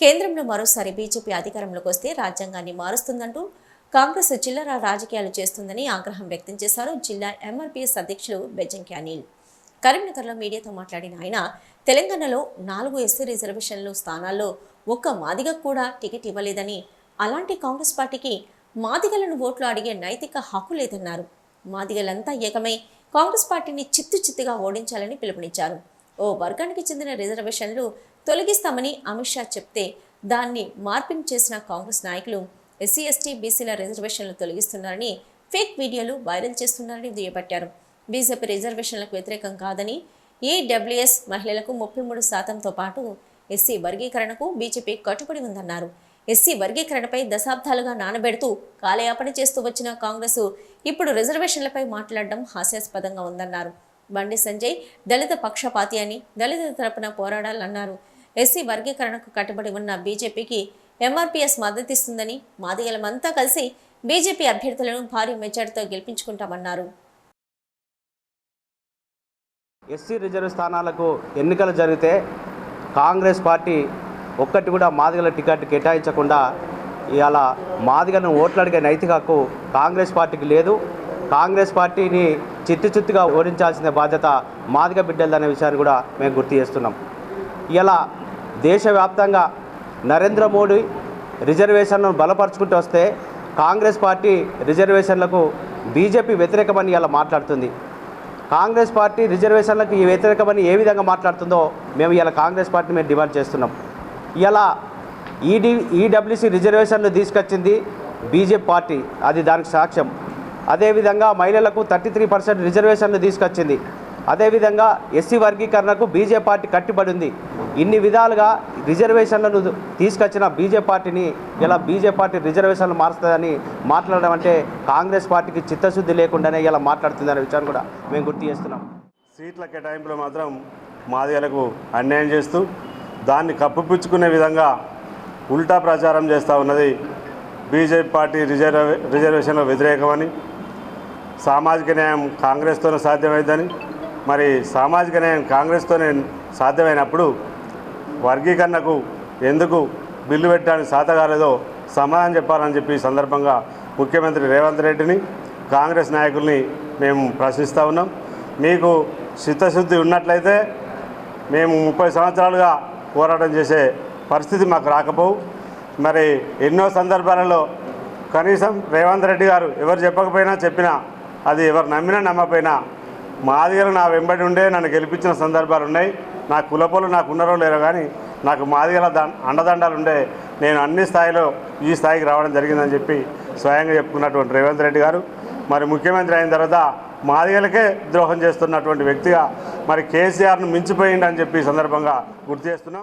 కేంద్రంలో మరోసారి బీజేపీ అధికారంలోకి వస్తే రాజ్యాంగాన్ని మారుస్తుందంటూ కాంగ్రెస్ చిల్లర రాజకీయాలు చేస్తుందని ఆగ్రహం వ్యక్తం చేశారు జిల్లా ఎంఆర్పీఎస్ అధ్యక్షులు బెజంకి అనిల్. కరీంనగర్లో మీడియాతో మాట్లాడిన ఆయన తెలంగాణలో నాలుగు ఎస్సీ రిజర్వేషన్లు స్థానాల్లో ఒక్క మాదిగ కూడా టికెట్ ఇవ్వలేదని అలాంటి కాంగ్రెస్ పార్టీకి మాదిగలను ఓట్లు అడిగే నైతిక హక్కు లేదన్నారు. మాదిగలంతా ఏకమై కాంగ్రెస్ పార్టీని చిత్తు చిత్తుగా ఓడించాలని పిలుపునిచ్చారు. ఓ వర్గానికి చెందిన రిజర్వేషన్లు తొలగిస్తామని అమిత్ షా చెప్తే దాన్ని మార్పింగ్ చేసిన కాంగ్రెస్ నాయకులు ఎస్సీ ఎస్టీ బీసీల రిజర్వేషన్లు తొలగిస్తున్నారని ఫేక్ వీడియోలు వైరల్ చేస్తున్నారని దుయ్యబట్టారు. బీజేపీ రిజర్వేషన్లకు వ్యతిరేకం కాదని ఈడబ్ల్యూఎస్ మహిళలకు ముప్పై మూడు శాతంతో పాటు ఎస్సీ వర్గీకరణకు బీజేపీ కట్టుబడి ఉందన్నారు. ఎస్సీ వర్గీకరణపై దశాబ్దాలుగా నానబెడుతూ కాలయాపన చేస్తూ వచ్చిన కాంగ్రెస్ ఇప్పుడు రిజర్వేషన్లపై మాట్లాడడం హాస్యాస్పదంగా ఉందన్నారు. బండి సంజయ్ దళిత పక్షపాతి అని దళిత తరపున పోరాడాలన్నారు. ఎస్సీ వర్గీకరణకు కట్టుబడి ఉన్న బీజేపీకి ఎంఆర్పీఎస్ మద్దతిస్తుందని మాదిగలమంతా కలిసి బీజేపీ అభ్యర్థులను భారీ మెజార్టీతో గెలిపించుకుంటామన్నారు. ఎస్సీ రిజర్వ్ స్థానాలకు ఎన్నికలు జరిగితే కాంగ్రెస్ పార్టీ ఒక్కటి కూడా మాదిగల టికెట్ కేటాయించకుండా ఇవాళ మాదిగను ఓట్లు అడిగే నైతిక హక్కు కాంగ్రెస్ పార్టీకి లేదు. కాంగ్రెస్ పార్టీని చిత్తు చిత్తుగా ఓడించాల్సిన బాధ్యత మాదిగ బిడ్డలదనే విషయాన్ని కూడా మేము గుర్తు చేస్తున్నాం. ఇలా దేశవ్యాప్తంగా నరేంద్ర మోడీ రిజర్వేషన్లను బలపరుచుకుంటూ వస్తే కాంగ్రెస్ పార్టీ రిజర్వేషన్లకు బీజేపీ వ్యతిరేకమని ఇలా మాట్లాడుతుంది. కాంగ్రెస్ పార్టీ రిజర్వేషన్లకు ఈ వ్యతిరేకమని ఏ విధంగా మాట్లాడుతుందో మేము ఇలా కాంగ్రెస్ పార్టీ మేము డిమాండ్ చేస్తున్నాం. ఇలా ఈడీ ఈడబ్ల్యూసీ రిజర్వేషన్లు తీసుకొచ్చింది బీజేపీ పార్టీ అది దానికి సాక్ష్యం. అదేవిధంగా మహిళలకు థర్టీ త్రీ పర్సెంట్ రిజర్వేషన్లు తీసుకొచ్చింది. అదేవిధంగా ఎస్సీ వర్గీకరణకు బీజేపీ పార్టీ కట్టుబడి ఉంది. ఇన్ని విధాలుగా రిజర్వేషన్లను తీసుకొచ్చిన బీజేపీ పార్టీని ఇలా బీజేపీ పార్టీ రిజర్వేషన్లు మారుస్తుందని మాట్లాడడం అంటే కాంగ్రెస్ పార్టీకి చిత్తశుద్ధి లేకుండానే ఇలా మాట్లాడుతుందనే విషయాన్ని కూడా మేము గుర్తు చేస్తున్నాం. సీట్ల కేటాయింపులో మాత్రం మాదిగలకు అన్యాయం చేస్తూ దాన్ని కప్పిపుచ్చుకునే విధంగా ఉల్టా ప్రచారం చేస్తూ ఉన్నది బీజేపీ పార్టీ రిజర్వే రిజర్వేషన్లో వ్యతిరేకమని సామాజిక న్యాయం కాంగ్రెస్తోనే సాధ్యమైందని మరి సామాజిక న్యాయం కాంగ్రెస్తోనే సాధ్యమైనప్పుడు వర్గీకరణకు ఎందుకు బిల్లు పెట్టడానికి సాతగాలేదో సమాధానం చెప్పాలని చెప్పి సందర్భంగా ముఖ్యమంత్రి రేవంత్ రెడ్డిని కాంగ్రెస్ నాయకుల్ని మేము ప్రశ్నిస్తూ ఉన్నాం. మీకు చిత్తశుద్ధి ఉన్నట్లయితే మేము ముప్పై సంవత్సరాలుగా పోరాటం చేసే పరిస్థితి మాకు రాకపోవు. మరి ఎన్నో సందర్భాలలో కనీసం రేవంత్ రెడ్డి గారు ఎవరు చెప్పకపోయినా చెప్పినా అది ఎవరు నమ్మినా నమ్మకపోయినా మాదిగలు నా వెంబడి ఉండే నన్ను గెలిపించిన సందర్భాలు ఉన్నాయి నా కులపోలు నాకు ఉన్నారో లేరో కానీ నాకు మాదిగల అండదండాలు ఉండే నేను అన్ని స్థాయిలో ఈ స్థాయికి రావడం జరిగిందని చెప్పి స్వయంగా చెప్పుకున్నటువంటి రేవంత్ రెడ్డి గారు. మరి ముఖ్యమంత్రి అయిన తర్వాత మాదిగలకే ద్రోహం చేస్తున్నటువంటి వ్యక్తిగా మరి కేసీఆర్ను మించిపోయిండని చెప్పి ఈ సందర్భంగా గుర్తు చేస్తున్నాం.